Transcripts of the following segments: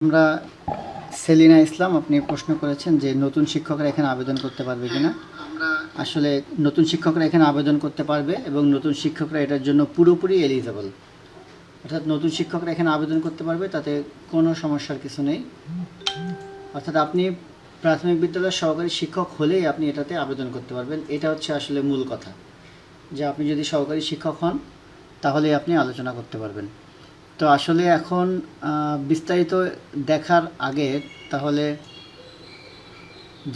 আমরা সেলিনা ইসলাম আপনি প্রশ্ন করেছেন যে নতুন শিক্ষকরা এখানে আবেদন করতে পারবে কিনা। আসলে নতুন শিক্ষকরা এখানে আবেদন করতে পারবে এবং নতুন শিক্ষকরা এটার জন্য পুরোপুরি এলিজেবল অর্থাৎ নতুন শিক্ষকরা এখানে আবেদন করতে পারবে তাতে কোনো সমস্যার কিছু নেই। অর্থাৎ আপনি প্রাথমিক বিদ্যালয়ের সহকারী শিক্ষক হলেই আপনি এটাতে আবেদন করতে পারবেন। এটা হচ্ছে আসলে মূল কথা। যে আপনি যদি সহকারী শিক্ষক হন তাহলে আপনি আলোচনা করতে পারবেন। তো আসলে এখন বিস্তারিত দেখার আগে তাহলে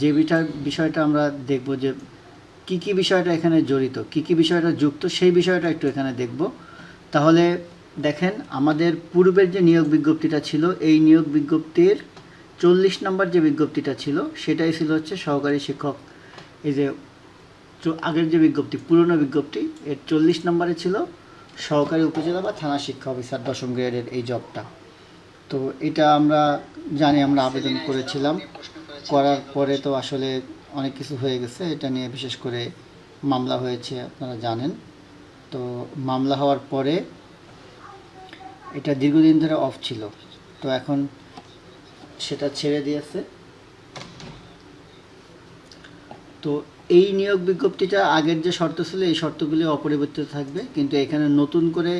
যে বিষয়, বিষয়টা আমরা দেখব যে কি কি বিষয়টা এখানে জড়িত, কি কি বিষয়টা যুক্ত, সেই বিষয়টা একটু এখানে দেখব। তাহলে দেখেন, আমাদের পূর্বের যে নিয়োগ বিজ্ঞপ্তিটা ছিল, এই নিয়োগ বিজ্ঞপ্তির চল্লিশ নম্বর যে বিজ্ঞপ্তিটা ছিল, সেটাই ছিল হচ্ছে সহকারী শিক্ষক, এই যে আগের যে বিজ্ঞপ্তি, পুরনো বিজ্ঞপ্তি, এর চল্লিশ নম্বরে ছিল সহকারী উপজেলা বা থানা শিক্ষা অফিসার দশম গ্রেডের এই জবটা। তো এটা আমরা জানি, আমরা আবেদন করেছিলাম। করার পরে তো আসলে অনেক কিছু হয়ে গেছে। এটা নিয়ে বিশেষ করে মামলা হয়েছে, আপনারা জানেন। তো মামলা হওয়ার পরে এটা দীর্ঘদিন ধরে অফ ছিল। তো এখন সেটা ছেড়ে দিয়েছে। তো এই নিয়োগ বিজ্ঞপ্তিটা আগের যে শর্ত ছিল, এই শর্তগুলি অপরিবর্তিত থাকবে। কিন্তু এখানে নতুন করে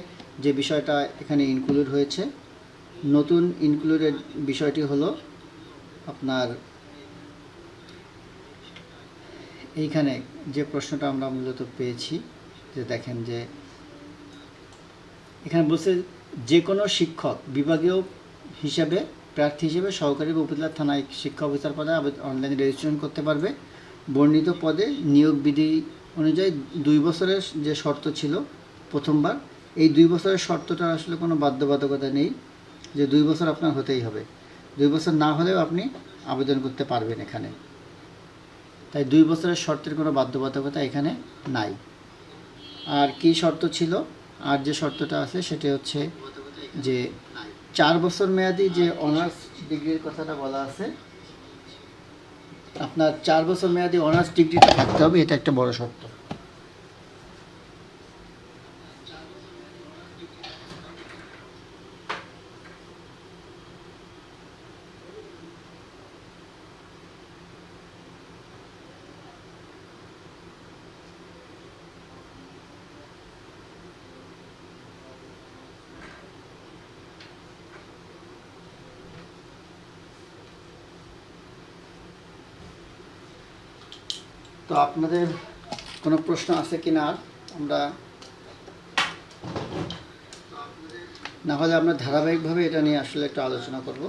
যে বিষয়টা এখানে ইনক্লুড হয়েছে, নতুন ইনক্লুডেড বিষয়টি হলো আপনার এইখানে যে প্রশ্নটা আমরা মূলত পেয়েছি, যে দেখেন যে এখানে বলছে, যে কোনো শিক্ষক, বিভাগীয় হিসাবে, প্রার্থী হিসেবে সহকারী উপজেলা থানায় শিক্ষা অফিসার পদে অনলাইনে রেজিস্ট্রেশন করতে পারবে। বর্ণিত পদে নিয়োগ বিধি অনুযায়ী দুই বছরের যে শর্ত ছিল প্রথমবার, এই দুই বছরের শর্তটা আসলে কোনো বাধ্যবাধকতা নেই যে দুই বছর আপনার হতেই হবে। দুই বছর না হলেও আপনি আবেদন করতে পারবেন এখানে। তাই দুই বছরের শর্তের কোনো বাধ্যবাধকতা এখানে নাই। আর কি শর্ত ছিল? আর যে শর্তটা আছে সেটা হচ্ছে যে চার বছর মেয়াদি যে অনার্স ডিগ্রির কথাটা বলা আছে আপনার চার বছর মেয়াদি অনার্স ডিগ্রিটা থাকতে হবে এটা একটা বড় শর্ত। তো আপনাদের কোনো প্রশ্ন আছে কি না? আমরা না হলে আমরা ধারাবাহিকভাবে এটা নিয়ে আসলে একটু আলোচনা করব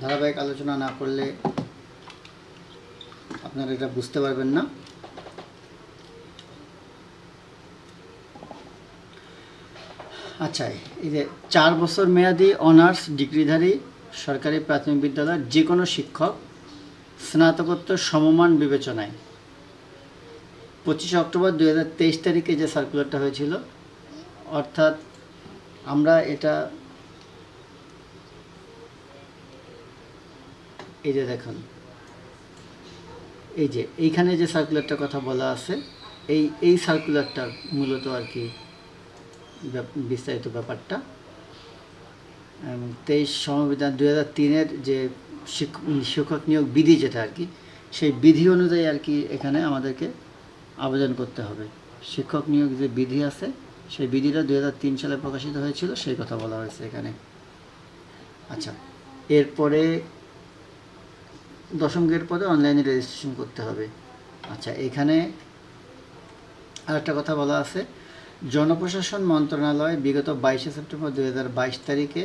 ধারাবাহিক আলোচনা না করলে আপনারা এটা বুঝতে পারবেন না আচ্ছা এই যে চার বছর মেয়াদি অনার্স ডিগ্রিধারী সরকারি প্রাথমিক বিদ্যালয়ের যে কোনো শিক্ষক স্নাতকোত্তর সমমান বিবেচনায় পঁচিশে অক্টোবর দু হাজার তেইশ তারিখে যে সার্কুলারটা হয়েছিল, অর্থাৎ আমরা এটা এই যে দেখুন, এই যে এইখানে যে সার্কুলারটার কথা বলা আছে, এই এই সার্কুলারটার মূলত আর কি বিস্তারিত ব্যাপারটা। তেইশ সংবিধান দু হাজার তিনের যে শিক- শিক্ষক নিয়োগ বিধি যেটা আর কি, সেই বিধি অনুযায়ী আর কি এখানে আমাদেরকে আবেদন করতে হবে। শিক্ষক নিয়োগ যে বিধি আছে, সেই বিধিটা দু তিন সালে প্রকাশিত হয়েছিল, সেই কথা বলা হয়েছে এখানে। আচ্ছা এরপরে দশম গ্রেড পদে অনলাইনে রেজিস্ট্রেশন করতে হবে। আচ্ছা এখানে আরেকটা কথা বলা আছে। জনপ্রশাসন মন্ত্রণালয় বিগত বাইশে সেপ্টেম্বর দু হাজার বাইশ তারিখে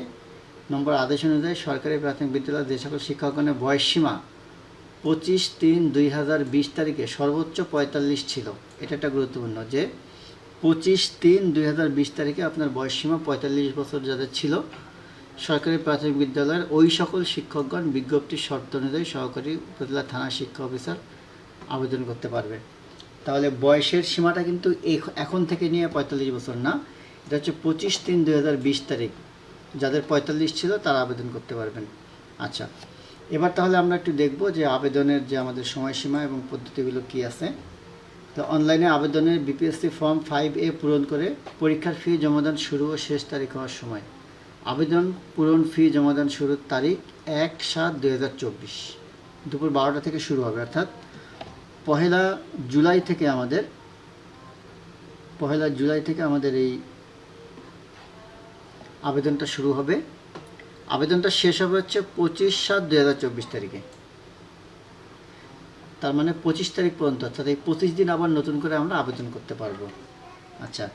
নম্বর আদেশ অনুযায়ী সরকারি প্রাথমিক বিদ্যালয়ের যে সকল শিক্ষকগণের বয়সসীমা পঁচিশ তিন দুই হাজার বিশ তারিখে সর্বোচ্চ পঁয়তাল্লিশ ছিল। এটা একটা গুরুত্বপূর্ণ যে পঁচিশ তিন দুই হাজার বিশ তারিখে আপনার বয়সসীমা পঁয়তাল্লিশ বছর যাদের ছিল, সরকারি প্রাথমিক বিদ্যালয়ের ওই সকল শিক্ষকগণ বিজ্ঞপ্তির শর্ত অনুযায়ী সহকারী উপজেলা থানা শিক্ষা অফিসার আবেদন করতে পারবে। তাহলে বয়সের সীমাটা কিন্তু এখ- এখন থেকে নিয়ে পঁয়তাল্লিশ বছর না, এটা হচ্ছে পঁচিশ তিন দুই তারিখ। যাদের পঁয়তাল্লিশ ছিল তারা আবেদন করতে পারবেন। আচ্ছা এবার তাহলে আমরা একটু দেখব যে আবেদনের যে আমাদের সময়সীমা এবং পদ্ধতিগুলো কি আছে। তো অনলাইনে আবেদনের বিপিএসসি ফর্ম ফাইভ এ পূরণ করে পরীক্ষার ফি জমাদান শুরু ও শেষ তারিখ হওয়ার সময়। আবেদন পূরণ ফি জমাদান শুরুর তারিখ এক সাত দুই দুপুর বারোটা থেকে শুরু হবে, অর্থাৎ পহেলা জুলাই থেকে আমাদের, পহেলা জুলাই থেকে আমাদের এই আবেদনটা শুরু হবে। আবেদনটা শেষ হবে হচ্ছে পঁচিশ সাত দুই হাজার চব্বিশ তারিখে। তার মানে পঁচিশ তারিখ পর্যন্ত, অর্থাৎ এই পঁচিশ দিন আবার নতুন করে আমরা আবেদন করতে পারব। আচ্ছা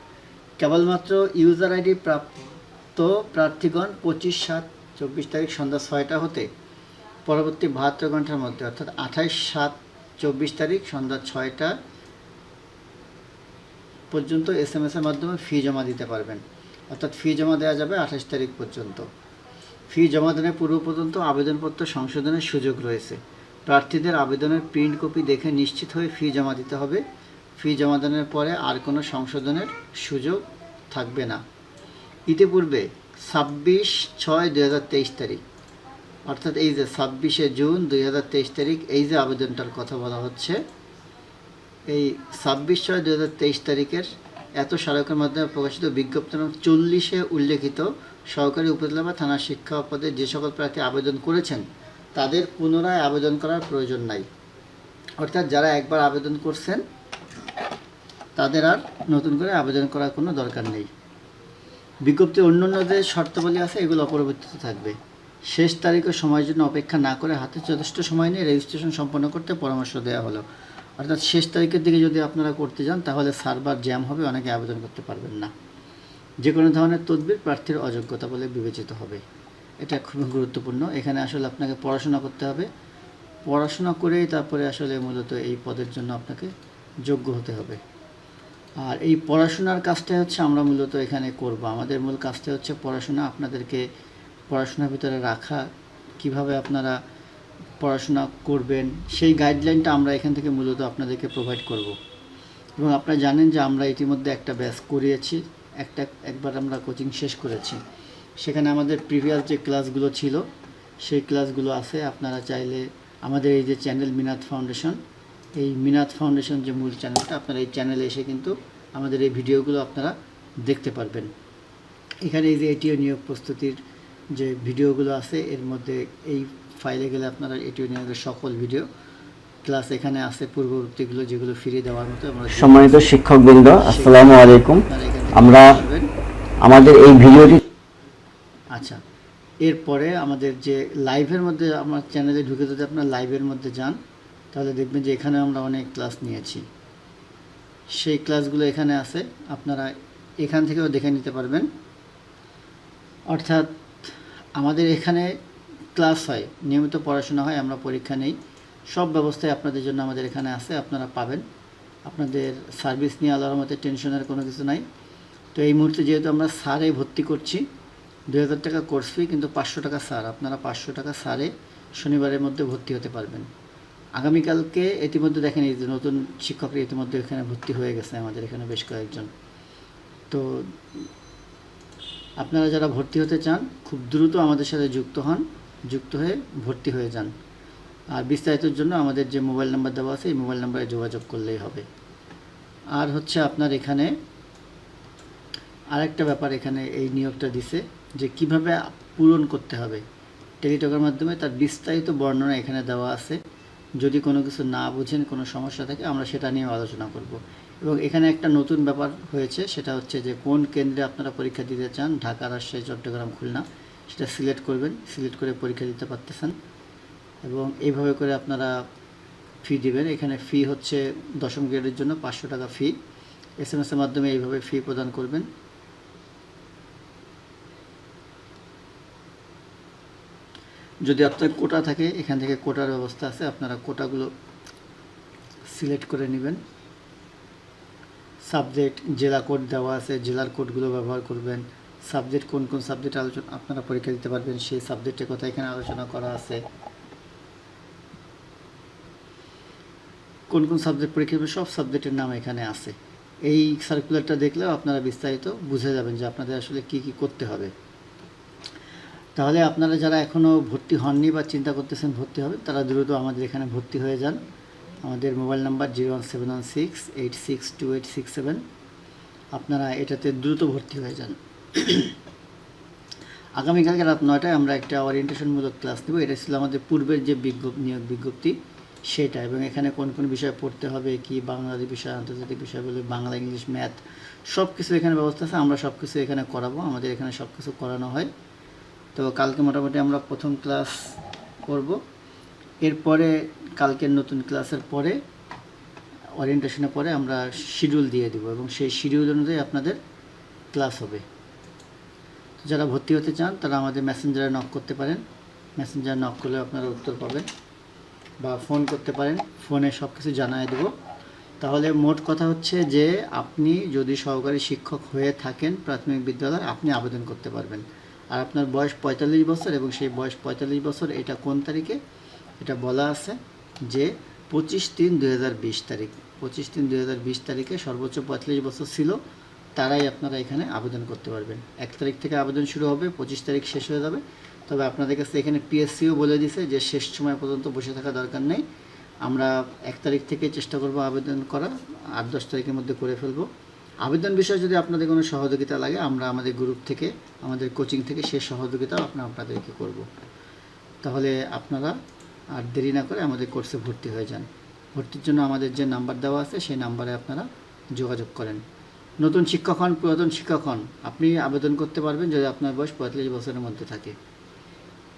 কেবলমাত্র ইউজার আইডি প্রাপ্ত প্রার্থীগণ পঁচিশ সাত চব্বিশ তারিখ সন্ধ্যা ছয়টা হতে, পরবর্তী বাহাত্তর ঘণ্টার মধ্যে, অর্থাৎ আঠাইশ সাত চব্বিশ তারিখ সন্ধ্যা ছয়টা পর্যন্ত এস এম এসের মাধ্যমে ফি জমা দিতে পারবেন। অর্থাৎ ফি জমা দেওয়া যাবে আঠাশ তারিখ পর্যন্ত। ফি জমা দানের পূর্ব পর্যন্ত আবেদনপত্র সংশোধনের সুযোগ রয়েছে। প্রার্থীদের আবেদনের প্রিন্ট কপি দেখে নিশ্চিত হয়ে ফি জমা দিতে হবে। ফি জমা দানের পরে আর কোনো সংশোধনের সুযোগ থাকবে না। ইতিপূর্বে ছাব্বিশ ছয় দুই হাজার তেইশ তারিখ, অর্থাৎ এই যে ছাব্বিশে জুন দুই হাজার তেইশ তারিখ, এই যে আবেদনটার কথা বলা হচ্ছে, এই ছাব্বিশ ছয় দু হাজার তেইশ তারিখের এত স্মারকের মাধ্যমে প্রকাশিত বিজ্ঞপ্তি নং চল্লিশে উল্লেখিত সহকারী উপজেলা বা থানা শিক্ষা পদে যে সকল প্রার্থী আবেদন করেছেন, তাদের পুনরায় আবেদন করার প্রয়োজন নাই। অর্থাৎ যারা একবার আবেদন করছেন, তাদের আর নতুন করে আবেদন করার কোনো দরকার নেই। বিজ্ঞপ্তি অন্যান্য যে শর্তাবলী আছে, এগুলো অপরিবর্তিত থাকবে। শেষ তারিখ সময়ের জন্য অপেক্ষা না করে হাতে যথেষ্ট সময় নিয়ে রেজিস্ট্রেশন সম্পন্ন করতে পরামর্শ দেওয়া হলো। অর্থাৎ শেষ তারিখের দিকে যদি আপনারা করতে যান, তাহলে সার্ভার জ্যাম হবে, অনেকে আবেদন করতে পারবেন না। যে কোনো ধরনের তদবির প্রার্থীর অযোগ্যতা বলে বিবেচিত হবে। এটা খুবই গুরুত্বপূর্ণ। এখানে আসলে আপনাকে পড়াশোনা করতে হবে। পড়াশোনা করেই তারপরে আসলে মূলত এই পদের জন্য আপনাকে যোগ্য হতে হবে। আর এই পড়াশোনার কাজটাই হচ্ছে আমরা মূলত এখানে করব। আমাদের মূল কাজটা হচ্ছে পড়াশোনা। আপনাদেরকে পড়াশোনার ভিতরে রাখা। কীভাবে আপনারা পড়াশোনা করবেন, সেই গাইডলাইনটা আমরা এখান থেকে মূলত আপনাদেরকে প্রোভাইড করব। এবং আপনারা জানেন যে আমরা ইতিমধ্যে একটা ব্যাচ করিয়েছি, একটা, একবার আমরা কোচিং শেষ করেছি। সেখানে আমাদের প্রিভিয়াস যে ক্লাসগুলো ছিল, সেই ক্লাসগুলো আছে, আপনারা চাইলে আমাদের এই যে চ্যানেল মিনাত ফাউন্ডেশন এই মিনাত ফাউন্ডেশন যে মূল চ্যানেলটা আপনারা এই চ্যানেলে এসে কিন্তু আমাদের এই ভিডিওগুলো আপনারা দেখতে পারবেন। এখানে এই যে এটিও নিয়োগ প্রস্তুতির যে ভিডিওগুলো আছে, এর মধ্যে এই ফাইলে গেলে আপনারা এটিও নিয়োগের সকল ভিডিও ক্লাস এখানে আছে পূর্ববর্তীগুলো যেগুলো ফিরিয়ে দেওয়ার মতো আমরা সম্মানিত শিক্ষকবৃন্দ আসসালামু আলাইকুম। আমরা আমাদের এই ভিডিওটি আচ্ছা এরপরে আমাদের যে লাইভের মধ্যে আমার চ্যানেলে ঢুকে যদি আপনার লাইভের মধ্যে যান তাহলে দেখবেন যে এখানে আমরা অনেক ক্লাস নিয়েছি। সেই ক্লাসগুলো এখানে আছে আপনারা এখান থেকেও দেখে নিতে পারবেন। অর্থাৎ আমাদের এখানে ক্লাস হয়, নিয়মিত পড়াশোনা হয়, আমরা পরীক্ষা নেই। সব ব্যবস্থায় আপনাদের জন্য আমাদের এখানে আছে, আপনারা পাবেন। আপনাদের সার্ভিস নিয়ে আল্লাহর মতে টেনশনের কোনো কিছু নাই। তো এই মুহূর্তে যেহেতু আমরা সারে ভর্তি করছি দু হাজার টাকা কোর্স ফি, কিন্তু পাঁচশো টাকা সার। আপনারা পাঁচশো টাকা সারে শনিবারের মধ্যে ভর্তি হতে পারবেন। আগামীকালকে ইতিমধ্যে দেখেন এই নতুন শিক্ষকরা ইতিমধ্যে এখানে ভর্তি হয়ে গেছে, আমাদের এখানে বেশ কয়েকজন। তো আপনারা যারা ভর্তি হতে চান, খুব দ্রুত আমাদের সাথে যুক্ত হন। যুক্ত হয়ে ভর্তি হয়ে যান। আর বিস্তারিতের জন্য আমাদের যে মোবাইল নাম্বার দেওয়া আছে, এই মোবাইল নাম্বারে যোগাযোগ করলেই হবে। আর হচ্ছে আপনার এখানে আরেকটা ব্যাপার এখানে এই নিয়োগটা দিছে, যে কীভাবে পূরণ করতে হবে। টেলিটকের মাধ্যমে তার বিস্তারিত বর্ণনা এখানে দেওয়া আছে। যদি কোনো কিছু না বুঝেন, কোনো সমস্যা থাকে, আমরা সেটা নিয়ে আলোচনা করব। এবং এখানে একটা নতুন ব্যাপার হয়েছে, সেটা হচ্ছে যে কোন কেন্দ্রে আপনারা পরীক্ষা দিতে চান ঢাকা রাজশাহী, চট্টগ্রাম, খুলনা সেটা সিলেক্ট করবেন, সিলেক্ট করে পরীক্ষা দিতে পারতেছেন। এবং এইভাবে করে আপনারা ফি দিবেন। এখানে ফি হচ্ছে দশম গ্রেডের জন্য পাঁচশো টাকা ফি এস এম এসের মাধ্যমে এইভাবে ফি প্রদান করবেন। যদি আপনার কোটা থাকে, এখান থেকে কোটার ব্যবস্থা আছে। আপনারা কোটাগুলো সিলেক্ট করে নেবেন। সাবজেক্ট, জেলা কোড দেওয়া আছে। জেলার কোডগুলো ব্যবহার করবেন। সাবজেক্ট কোন কোন সাবজেক্ট আলোচনা আপনারা পরীক্ষা দিতে পারবেন, সেই সাবজেক্টের কথা এখানে আলোচনা করা আছে। কোন কোন সাবজেক্ট পরীক্ষা দেবে সব সাবজেক্টের নাম এখানে আছে। এই সার্কুলারটা দেখলেও আপনারা বিস্তারিত বুঝে যাবেন যে আপনাদের আসলে কি কি করতে হবে। তাহলে আপনারা যারা এখনও ভর্তি হননি বা চিন্তা করতেছেন ভর্তি হবে তারা দ্রুত আমাদের এখানে ভর্তি হয়ে যান। আমাদের mobile number zero one seven one six eight six two eight six seven. আপনারা এটাতে দ্রুত ভর্তি হয়ে যান। আগামীকালকে রাত নয়টায় আমরা একটা ওরিয়েন্টেশনমূলক ক্লাস নেব। এটা ছিল আমাদের পূর্বের যে বিজ্ঞপ্তি নিয়োগ বিজ্ঞপ্তি, সেটা। এবং এখানে কোন কোন বিষয় পড়তে হবে, কি বাংলাদেশ বিষয়, আন্তর্জাতিক বিষয় বলে, ইংলিশ, ম্যাথ সব কিছু এখানে ব্যবস্থা আছে। আমরা সব কিছু এখানে করাবো। আমাদের এখানে সব কিছু করানো হয়। তো কালকে মোটামুটি আমরা প্রথম ক্লাস করব। এরপরে কালকের নতুন ক্লাসের পরে ওরিয়েন্টেশনের পরে আমরা শিডিউল দিয়ে দিব। এবং সেই শিডিউল অনুযায়ী আপনাদের ক্লাস হবে। যারা ভর্তি হতে চান, তারা আমাদের মেসেঞ্জারে নক করতে পারেন। মেসেঞ্জারে নক করলে আপনারা উত্তর পাবেন বা ফোন করতে পারেন। ফোনে সব কিছু জানায় দেবো। তাহলে মোট কথা হচ্ছে যে, আপনি যদি সহকারী শিক্ষক হয়ে থাকেন প্রাথমিক বিদ্যালয়ে, আপনি আবেদন করতে পারবেন। আর আপনার বয়স পঁয়তাল্লিশ বছর এবং সেই বয়স পঁয়তাল্লিশ বছর এটা কোন তারিখে? এটা বলা আছে যে, পঁচিশ তিন দু তারিখ। পঁচিশ তিন দু তারিখে সর্বোচ্চ পঁয়তাল্লিশ বছর ছিল। তারাই আপনারা এখানে আবেদন করতে পারবেন। এক তারিখ থেকে আবেদন শুরু হবে, পঁচিশ তারিখ শেষ হয়ে যাবে। তবে আপনাদের কাছে এখানে পিএসসিও বলে দিছে যে শেষ সময় পর্যন্ত বসে থাকা দরকার নেই। আমরা এক তারিখ থেকে চেষ্টা করব আবেদন করা আট দশ তারিখের মধ্যে করে ফেলব। আবেদন বিষয়ে যদি আপনাদের কোনো সহযোগিতা লাগে, আমরা আমাদের গ্রুপ থেকে, আমাদের কোচিং থেকে সে সহযোগিতাও আপনার আপনাদেরকে করব। তাহলে আপনারা আর দেরি না করে আমাদের কোর্সে ভর্তি হয়ে যান। ভর্তির জন্য আমাদের যে নাম্বার দেওয়া আছে, সেই নাম্বারে আপনারা যোগাযোগ করেন। নতুন শিক্ষক হন, পুরাতন শিক্ষক হন, আপনি আবেদন করতে পারবেন যদি আপনার বয়স পঁয়তাল্লিশ বছরের মধ্যে থাকে।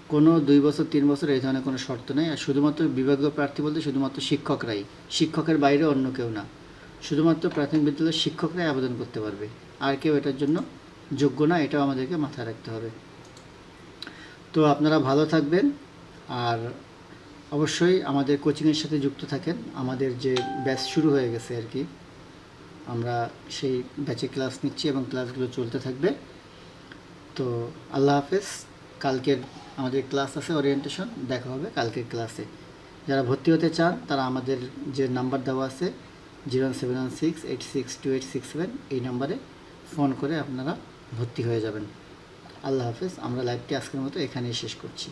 কোনো দুই বছর, তিন বছর এই ধরনের কোনো শর্ত নেই। আর শুধুমাত্র বিভাগীয় প্রার্থী বলতে শুধুমাত্র শিক্ষকরাই। শিক্ষকের বাইরে অন্য কেউ না। শুধুমাত্র প্রাথমিক বিদ্যালয়ের শিক্ষকরাই আবেদন করতে পারবে। আর কেউ এটার জন্য যোগ্য না, এটাও আমাদেরকে মাথায় রাখতে হবে। তো আপনারা ভালো থাকবেন। আর অবশ্যই আমাদের কোচিংয়ের সাথে যুক্ত থাকেন। আমাদের যে ব্যাচ শুরু হয়ে গেছে আর কি। আমরা সেই ব্যাচে ক্লাস নিচ্ছি এবং ক্লাসগুলো চলতে থাকবে। তো আল্লাহ হাফেজ, কালকের আমাদের ক্লাস আছে ওরিয়েন্টেশন দেখা হবে কালকের ক্লাসে যারা ভর্তি হতে চান, তারা আমাদের যে নাম্বার দেওয়া আছে zero seven one six eight six two eight six seven এই নাম্বারে ফোন করে আপনারা ভর্তি হয়ে যাবেন। আল্লাহ হাফেজ, আমরা লাইভটি আজকের মতো এখানেই শেষ করছি।